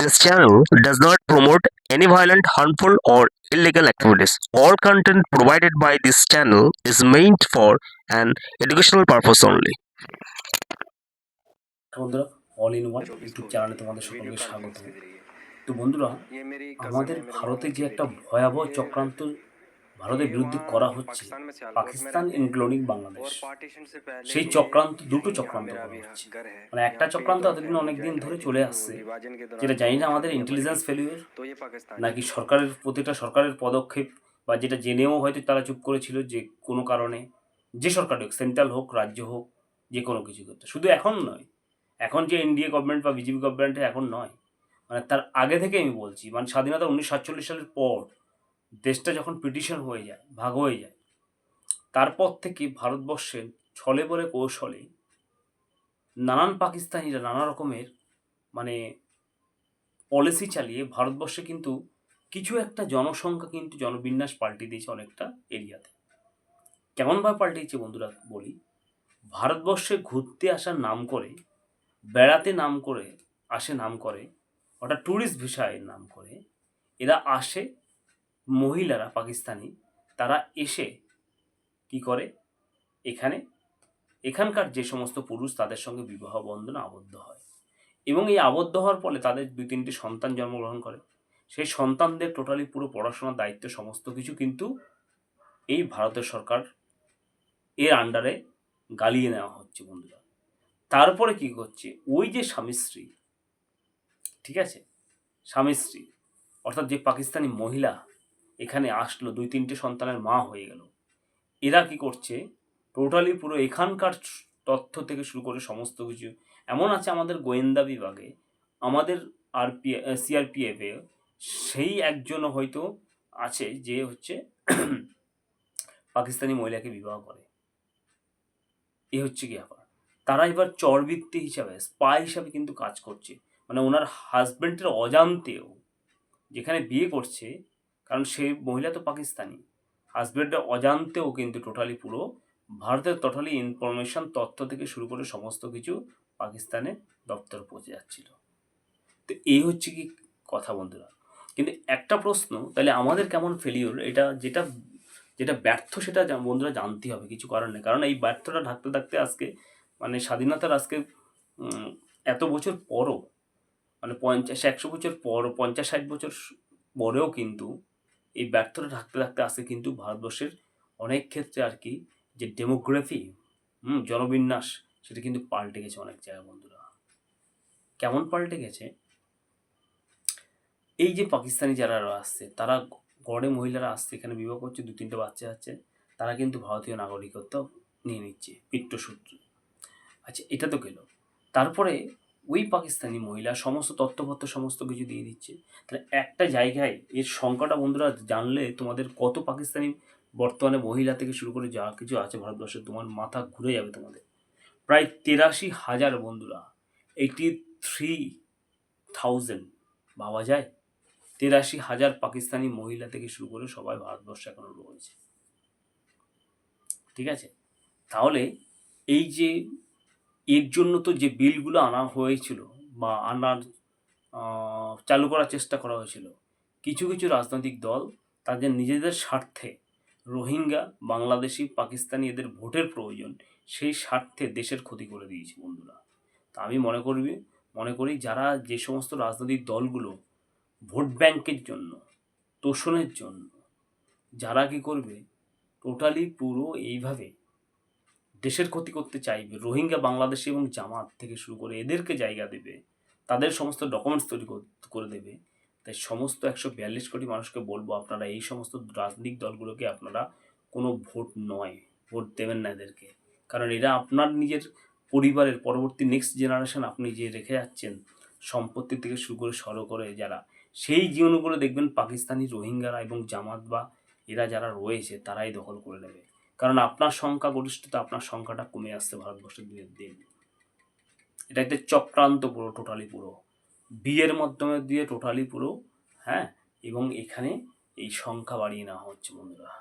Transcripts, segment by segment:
This channel does not promote any violent, harmful, or illegal activities. All content provided by this channel is meant for an educational purpose only. তো বন্ধুরা আমাদের ভারতে যে একটা ভয়াবহ চক্রান্ত ভারতের বিরুদ্ধে করা হচ্ছে পাকিস্তান ইনক্লুডিং বাংলাদেশ। সেই চক্রান্ত দুটো চক্রান্ত করা মানে একটা চক্রান্ত এতদিন অনেকদিন ধরে চলে আসছে যেটা জানি না আমাদের ইন্টেলিজেন্স ফেলিওর নাকি সরকারের প্রতিটা সরকারের পদক্ষেপ বা যেটা জেনেও হয়তো তারা চুপ করেছিল যে কোনো কারণে যে সরকার হোক সেন্ট্রাল হোক রাজ্য হোক যে কোনো কিছু করতে। শুধু এখন নয় এখন যে এনডিএ গভর্নমেন্ট বা বিজেপি গভর্নমেন্টে এখন নয়। মানে তার আগে থেকে আমি বলছি মানে স্বাধীনতা উনিশশো সাতচল্লিশ সালের পর দেশটা যখন পিটিশন হয়ে যায়, ভাগ হয়ে যায়, তারপর থেকে ভারতবর্ষের ছলে বলে কৌশলে নানান পাকিস্তানিরা নানা রকমের মানে পলিসি চালিয়ে ভারতবর্ষে কিন্তু কিছু একটা জনসংখ্যা কিন্তু জনবিন্যাস পাল্টে দিয়েছে অনেকটা এরিয়াতে। কেমনভাবে পাল্টিয়েছে বন্ধুরা বলি, ভারতবর্ষে ঘুরতে আসার নাম করে, বেড়াতে নাম করে, আসে নাম করে ওটা ট্যুরিস্ট ভিসায়ের নাম করে, এরা আসে মহিলারা পাকিস্তানি, তারা এসে কি করে? এখানে, এখানকার যে সমস্ত পুরুষ তাদের সঙ্গে বিবাহ বন্ধনে আবদ্ধ হয়। এবং এই আবদ্ধ হওয়ার ফলে তাদের দুই তিনটি সন্তান জন্মগ্রহণ করে। সেই সন্তানদের টোটালি পুরো পড়াশোনার দায়িত্ব সমস্ত কিছু কিন্তু এই ভারতের সরকার এর আন্ডারে গালিয়ে নেওয়া হচ্ছে বন্ধুরা। তারপরে কি করছে? ওই যে স্বামী স্ত্রী, ঠিক আছে? স্বামী স্ত্রী, অর্থাৎ যে পাকিস্তানি মহিলা এখানে আসলো, দুই তিনটে সন্তানের মা হয়ে গেল। এরা কি করছে? টোটালি পুরো এখানকার তথ্য থেকে শুরু করে সমস্ত কিছু। এমন আছে আমাদের গোয়েন্দা বিভাগে, আমাদের আরপি সিআরপিএফে সেই একজন হয়তো আছে যে হচ্ছে পাকিস্তানি মহিলাকে বিবাহ করে। এ হচ্ছে কি ব্যাপার? তারা এবার চরবৃত্তি হিসাবে স্পাই হিসাবে কিন্তু কাজ করছে। মানে ওনার হাজব্যান্ডের অজান্তেও যেখানে বিয়ে করছে কারণ সেই মহিলা তো পাকিস্তানি। হাজব্যান্ডের অজান্তেও কিন্তু টোটালি পুরো ভারতের টোটালি ইনফরমেশন তথ্য থেকে শুরু করে সমস্ত কিছু পাকিস্তানে দপ্তর পৌঁছে যাচ্ছিল। তো এই হচ্ছে কি কথা বন্ধুরা। কিন্তু একটা প্রশ্ন, তাহলে আমাদের কেমন ফেলিওর এটা যেটা যেটা ব্যর্থ সেটা বন্ধুরা জানতে হবে, কিছু করার নেই। কারণ এই ব্যর্থটা ঢাকতে থাকতে আজকে মানে স্বাধীনতার আজকে এত বছর পরও মানে পঞ্চাশ, একশো বছর পর, পঞ্চাশ, ষাট বছর পরেও কিন্তু এই ব্যর্থতা ঢাকতে থাকতে আসে কিন্তু ভারতবর্ষের অনেক ক্ষেত্রে আর কি যে ডেমোগ্রাফি হুম, জনবিন্যাস, সেটা কিন্তু পাল্টে গেছে অনেক জায়গায় বন্ধুরা। কেমন পাল্টে গেছে? এই যে পাকিস্তানি যারা আসছে, তারা গড়ে মহিলারা আসছে, এখানে বিবাহ করছে, দু তিনটে বাচ্চা আছে, তারা কিন্তু ভারতীয় নাগরিকত্ব নিয়ে নিচ্ছে পিত্তসূত্র আচ্ছা এটা তো গেল। তারপরে ওই পাকিস্তানি মহিলা সমস্ত তথ্যপত্র সমস্ত কিছু দিয়ে দিচ্ছে। তাহলে একটা জায়গায় এর সংখ্যাটা বন্ধুরা জানলে তোমাদের কত পাকিস্তানি বর্তমানে মহিলা থেকে শুরু করে যা কিছু আছে ভারতবর্ষে, তোমার মাথা ঘুরে যাবে তোমাদের। প্রায় তেরাশি হাজার বন্ধুরা এইটি থ্রি থাউজেন্ড ভাবা যায়। তেরাশি হাজার পাকিস্তানি মহিলা থেকে শুরু করে সবাই ভারতবর্ষে এখনও রয়েছে। ঠিক আছে? তাহলে এই যে এর জন্য তো যে বিলগুলো আনা হয়েছিল বা আনার চালু করার চেষ্টা করা হয়েছিল, কিছু কিছু রাজনৈতিক দল তাদের নিজেদের স্বার্থে রোহিঙ্গা, বাংলাদেশি, পাকিস্তানি এদের ভোটের প্রয়োজন, সেই স্বার্থে দেশের ক্ষতি করে দিয়েছে বন্ধুরা। তা আমি মনে করবি মনে করি যারা যে সমস্ত রাজনৈতিক দলগুলো ভোট ব্যাংকের জন্য, তোষণের জন্য, যারা কি করবে টোটালি পুরো এইভাবে দেশের ক্ষতি করতে চাইবে, রোহিঙ্গা, বাংলাদেশি এবং জামাত থেকে শুরু করে এদেরকে জায়গা দেবে, তাদের সমস্ত ডকুমেন্টস তৈরি কর- দেবে। তাই সমস্ত একশো বিয়াল্লিশ কোটি মানুষকে বলব, আপনারা এই সমস্ত রাজনৈতিক দলগুলোকে আপনারা কোনো ভোট নয়, ভোট দেবেন না এদেরকে। কারণ এরা আপনার নিজের পরিবারের পরবর্তী নেক্সট জেনারেশন আপনি যে রেখে যাচ্ছেন, সম্পত্তি থেকে শুরু করে সরো করে যারা, সেই জীবনগুলো দেখবেন পাকিস্তানি রোহিঙ্গারা এবং জামাত বা এরা যারা রয়েছে, তারাই দখল করে নেবে। কারণ আপনার সংখ্যা গরিষ্ঠতা আপনার সংখ্যাটা কমে আসছে ভারতবর্ষের দিনের দিন। এটা একটা চক্রান্ত পুরো টোটালি পুরো। বিয়ের মাধ্যমে দিয়ে টোটালি পুরো হ্যাঁ? এবং এখানে এই সংখ্যা বাড়িয়ে নেওয়া হচ্ছে বন্ধুরা।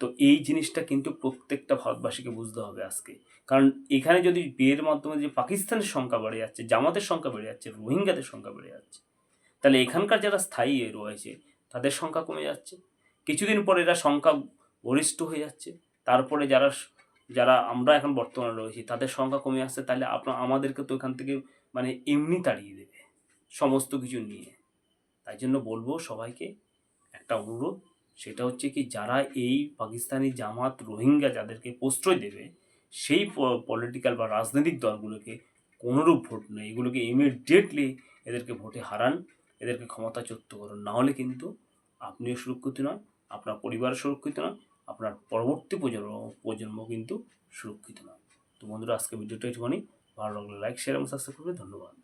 তো এই জিনিসটা কিন্তু প্রত্যেকটা ভারতবাসীকে বুঝতে হবে আজকে। কারণ এখানে যদি বিয়ের মাধ্যমে যে পাকিস্তানের সংখ্যা বেড়ে যাচ্ছে, জামাতের সংখ্যা বেড়ে যাচ্ছে, রোহিঙ্গাদের সংখ্যা বেড়ে যাচ্ছে, তাহলে এখানকার যারা স্থায়ী রয়েছে, তাদের সংখ্যা কমে যাচ্ছে। কিছুদিন পর এরা সংখ্যা গরিষ্ঠ হয়ে যাচ্ছে। তারপরে যারা যারা আমরা এখন বর্তমানে রয়েছি, তাদের সংখ্যা কমে আসছে, তাহলে আপনার আমাদেরকে তো এখান থেকে মানে এমনি তাড়িয়ে দেবে সমস্ত কিছু নিয়ে। তাই জন্য বলব সবাইকে একটা অনুরোধ, সেটা হচ্ছে কি যারা এই পাকিস্তানি জামাত রোহিঙ্গা যাদেরকে প্রশ্রয় দেবে, সেই পলিটিক্যাল বা রাজনৈতিক দলগুলোকে কোনোরূপ ভোট নেই এগুলোকে ইমিডিয়েটলি এদেরকে ভোটে হারান, এদেরকে ক্ষমতাচ্যুত করুন। নাহলে কিন্তু আপনিও সুরক্ষিত নয় আপনার পরিবার সুরক্ষিত নয় আপনার পরবর্তী প্রজন্ম প্রজন্ম কিন্তু সুরক্ষিত নয়। তো বন্ধুরা আজকে ভিডিওটা একটুখানি ভালো লাগলে লাইক শেয়ার এবং সাবস্ক্রাইব করবে ধন্যবাদ।